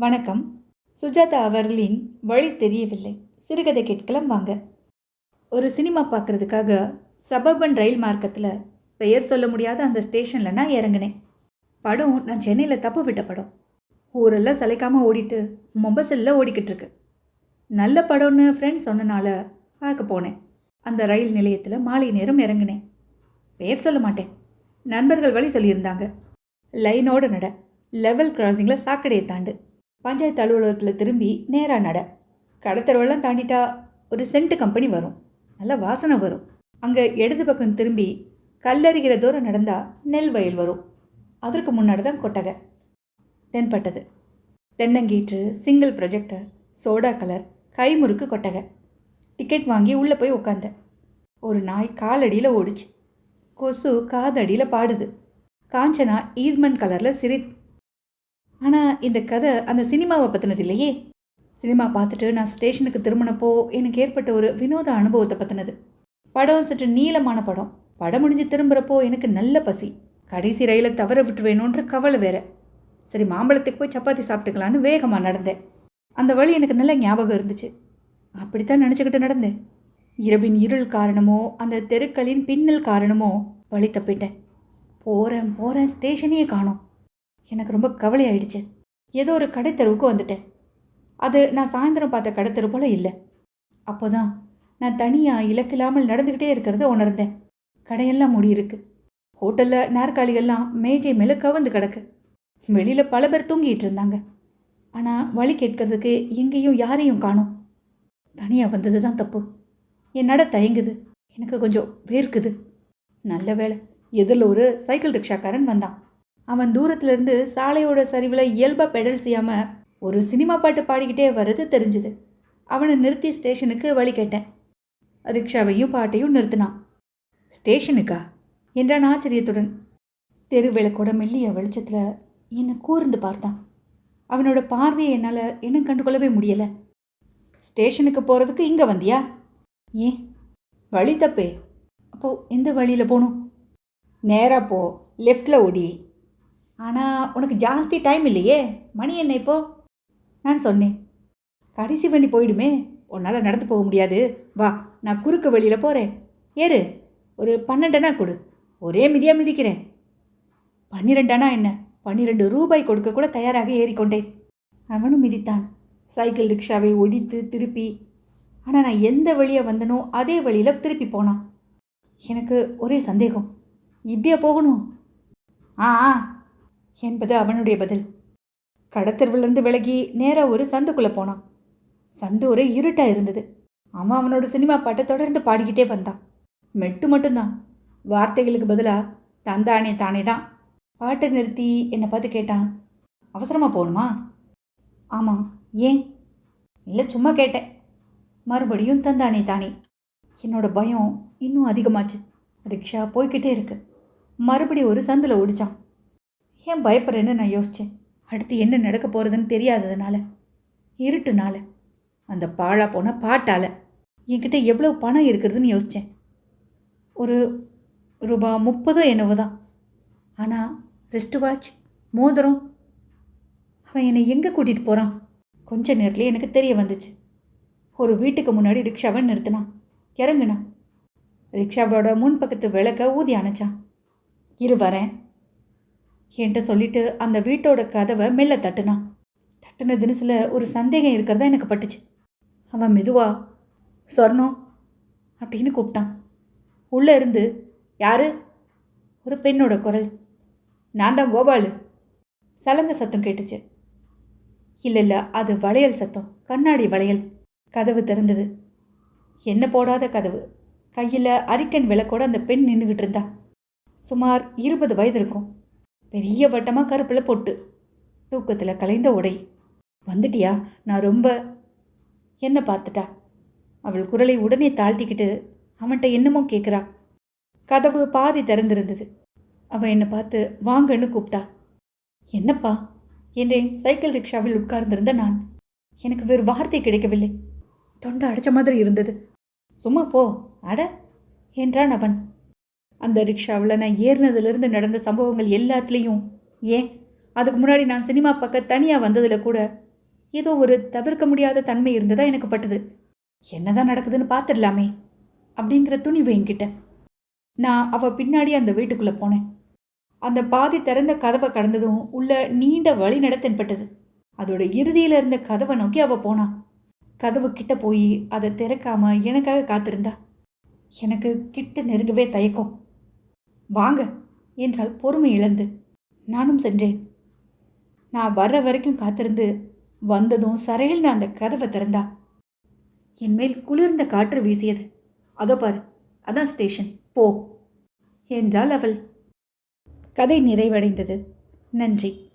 வணக்கம். சுஜாதா அவர்களின் வழி தெரியவில்லை. சிறுகதை கேட்கலாம் வாங்க. ஒரு சினிமா பார்க்குறதுக்காக சபர்பன் ரயில் மார்க்கத்தில் பெயர் சொல்ல முடியாத அந்த ஸ்டேஷனில் நான் இறங்கினேன். படம் நான் சென்னையில் தப்பு விட்ட படம். ஊரெல்லாம் சளைக்காமல் ஓடிட்டு மொபசலில் ஓடிக்கிட்டு இருக்கு. நல்ல படம்னு ஃப்ரெண்ட்ஸ் சொன்னனால பார்க்க போனேன். அந்த ரயில் நிலையத்தில் மாலை நேரம் இறங்கினேன். பெயர் சொல்ல மாட்டேன். நண்பர்கள் வழி சொல்லியிருந்தாங்க. லைனோட நட. லெவல் கிராசிங்கில் சாக்கடையை தாண்டு. பஞ்சாயத்து அலுவலகத்தில் திரும்பி நேராக நட. கடத்தரவெல்லாம் தாண்டிட்டா ஒரு சென்ட் கம்பெனி வரும். நல்ல வாசனை வரும். அங்கே இடது பக்கம் திரும்பி கல்லறிகிற தூரம் நடந்தால் நெல் வயல் வரும். அதற்கு முன்னாடி தான் கொட்டகை. தென்பட்டது. தென்னங்கீற்று சிங்கிள் ப்ரொஜெக்டர் சோடா கலர் கைமுறுக்கு கொட்டகை. டிக்கெட் வாங்கி உள்ளே போய் உட்காந்தேன் ஒரு நாய் காலடியில் ஓடிச்சு. கொசு காதடியில் பாடுது. காஞ்சனா ஈஸ்மன் கலரில் சிரி ஆனால் இந்த கதை அந்த சினிமாவை பற்றினது இல்லையே? சினிமா பார்த்துட்டு நான் ஸ்டேஷனுக்கு திரும்பினப்போ எனக்கு ஏற்பட்ட ஒரு வினோத அனுபவத்தை பற்றினது படம் சற்று நீளமான படம். படம் முடிஞ்சு திரும்புகிறப்போ எனக்கு நல்ல பசி. கடைசி ரயிலை தவற விட்டுருவேணுன்ற கவலை வேற. சரி மாம்பழத்துக்கு போய் சப்பாத்தி சாப்பிட்டுக்கலான்னு வேகமாக நடந்தேன். அந்த வழி எனக்கு நல்ல ஞாபகம் இருந்துச்சு. அப்படித்தான் நினச்சிக்கிட்டு நடந்தேன். இரவின் இருள் காரணமோ அந்த தெருக்களின் பின்னல் காரணமோ வழி தப்பிட்டேன். போகிறேன் போகிறேன் ஸ்டேஷனையே காணோம். எனக்கு ரொம்ப கவலை ஆயிடுச்சு ஏதோ ஒரு கடைத்தெருவுக்கு வந்துட்டேன். அது நான் சாயந்தரம் பார்த்த கடைத்தெரு போல இல்லை. அப்போதான் நான் தனியாக இலக்கில்லாமல் நடந்துக்கிட்டே இருக்கிறத உணர்ந்தேன். கடையெல்லாம் மூடியிருக்கு. ஹோட்டலில் நாற்காலிகள்லாம் மேஜை மேலே கவர்ந்து கிடக்கு. வெளியில் பல பேர் தூங்கிட்டு இருந்தாங்க. ஆனால் வழி கேட்கறதுக்கு எங்கேயும் யாரையும் காணோம். தனியாக வந்தது தான் தப்பு. என் நட தயங்குது. எனக்கு கொஞ்சம் வேர்க்குது. நல்ல வேலை எதிரில் ஒரு சைக்கிள் ரிக்ஷாக்காரன் வந்தான். அவன் தூரத்திலிருந்து சாலையோட சரிவில் இயல்பாக பெடல் செய்யாமல் ஒரு சினிமா பாட்டு பாடிக்கிட்டே வர்றது தெரிஞ்சுது. அவனை நிறுத்தி ஸ்டேஷனுக்கு வழி கேட்டேன். ரிக்ஷாவையும் பாட்டையும் நிறுத்தினான். ஸ்டேஷனுக்கா? என்றான் ஆச்சரியத்துடன். தெரு விளக்கோட மெல்லிய வெளிச்சத்தில் என்னை கூர்ந்து பார்த்தான். அவனோட பார்வையை என்னால் இன்னும் கண்டுகொள்ளவே முடியலை. ஸ்டேஷனுக்கு போகிறதுக்கு இங்கே வந்தியா? ஏன்? வழி தப்பே. அப்போது எந்த வழியில் போகணும் நேராக போ லெஃப்டில் ஓடி. ஆனால் உனக்கு ஜாஸ்தி டைம் இல்லையே? மணி என்ன இப்போ? நான் சொன்னேன். கடைசி வண்டி போயிடுமே. உன்னால் நடந்து போக முடியாது. வா நான் குறுக்கு வழியில் போகிறேன் ஏறு. ஒரு பன்னெண்டனா கொடு. ஒரே மிதியாக மிதிக்கிறேன். பன்னிரெண்டனா என்ன? பன்னிரெண்டு ரூபாய் கொடுக்க கூட தயாராக ஏறிக்கொண்டேன். அவனும் மிதித்தான். சைக்கிள் ரிக்ஷாவை ஒடித்து திருப்பி. ஆனால் நான் எந்த வழியாக வந்தனோ அதே வழியில் திருப்பி போனான். எனக்கு ஒரே சந்தேகம். இப்படியா போகணும்? ஆ ஆ. என்பது அவனுடைய பதில். கடத்தெருவிலிருந்து விலகி நேராக ஒரு சந்துக்குள்ளே போனான். சந்து ஒரே இருட்டாக இருந்தது. அவன் அவனோட சினிமா பாட்டை தொடர்ந்து பாடிக்கிட்டே வந்தான். மெட்டு மட்டும்தான். வார்த்தைகளுக்கு பதிலாக தந்தானே தானே தான். பாட்டை நிறுத்தி என்னை பார்த்து கேட்டான். அவசரமாக போகணுமா? ஆமாம் ஏன்? இல்லை சும்மா கேட்டேன். மறுபடியும் தந்தானே தானே. என்னோட பயம் இன்னும் அதிகமாச்சு. ரிக்ஷா போய்கிட்டே இருக்கு. மறுபடியும் ஒரு சந்தில் ஓடிச்சான். ஏன் பயப்படுறேன்னு நான் யோசித்தேன் அடுத்து என்ன நடக்க போகிறதுன்னு தெரியாததுனால இருட்டுனால அந்த பாழா போன பாட்டால் என்கிட்ட எவ்வளோ பணம் இருக்கிறதுன்னு யோசித்தேன் ஒரு ரூபா முப்பதோ என்னவோ தான். ஆனால் ரெஸ்ட் வாட்ச் மோதிரம் அவன் என்னை எங்கே கூட்டிகிட்டு போகிறான் கொஞ்ச நேரத்துலேயே எனக்கு தெரிய வந்துச்சு. ஒரு வீட்டுக்கு முன்னாடி ரிக்ஷாவை நிறுத்தினான். இறங்குனான். ரிக்ஷாவோட முன்பக்கத்து விளக்க ஊதி அணைச்சான். இரு வரேன். என்கிட்ட சொல்லிட்டு அந்த வீட்டோட கதவை மெல்ல தட்டுனான் தட்டின தினசில் ஒரு சந்தேகம் இருக்கிறதா எனக்கு பட்டுச்சு. அவன் மெதுவா சொர்ணம் அப்படின்னு கூப்பிட்டான். உள்ளே இருந்து யாரு? ஒரு பெண்ணோட குரல். நான் தான் கோபாலு. சலங்க சத்தம் கேட்டுச்சு. இல்லை இல்லை அது வளையல் சத்தம். கண்ணாடி வளையல். கதவு திறந்தது. என்ன போடாத கதவு. கையில் அரிக்கன் விளக்கோட அந்த பெண் நின்றுக்கிட்டு இருந்தா. சுமார் இருபது வயது இருக்கும். பெரிய வட்டமாக கருப்பில் பொட்டு தூக்கத்தில் கலைந்த உடை. வந்துட்டியா? நான் ரொம்ப என்ன பார்த்துட்டா? அவள் குரலை உடனே தாழ்த்திக்கிட்டு அவன்கிட்ட என்னமோ கேட்குறா கதவு பாதி திறந்திருந்தது. அவன் என்னை பார்த்து வாங்கன்னு கூப்பிட்டா. என்னப்பா? என்றேன். சைக்கிள் ரிக்ஷாவில் உட்கார்ந்திருந்த நான். எனக்கு வேறு வார்த்தை கிடைக்கவில்லை. தொண்டை அடைச்ச மாதிரி இருந்தது. சும்மா போ. அட என்றான் அவன். அந்த ரிக்ஷாவில் நான் ஏறினதுலேருந்து நடந்த சம்பவங்கள் எல்லாத்துலேயும். ஏன்? அதுக்கு முன்னாடி நான் சினிமா பக்கம் தனியாக வந்ததில் கூட ஏதோ ஒரு தவிர்க்க முடியாத தன்மை இருந்ததா எனக்கு பட்டது. என்னதான் நடக்குதுன்னு பார்த்துடலாமே அப்படிங்கிற துணிவு என்கிட்ட. நான் அவள் பின்னாடி அந்த வீட்டுக்குள்ளே போனேன். அந்த பாதி திறந்த கதவை கடந்ததும் உள்ள நீண்ட வழி நடத்தன்பட்டது அதோட இறுதியில் இருந்த கதவை நோக்கி அவள் போனான் கதவு கிட்ட போய் அதை திறக்காம எனக்காக காத்திருந்தா. எனக்கு கிட்ட நெருங்கவே தயக்கம். வாங்க என்றால் பொறுமை இழந்து. நானும் சென்றேன். நான் வர்ற வரைக்கும் காத்திருந்து வந்ததும் சரையல்னு அந்த கதவை திறந்தா. என் மேல் குளிர்ந்த காற்று வீசியது. அதோ பாரு அதான் ஸ்டேஷன். போ. என்றாள் அவள். கதை நிறைவடைந்தது. நன்றி.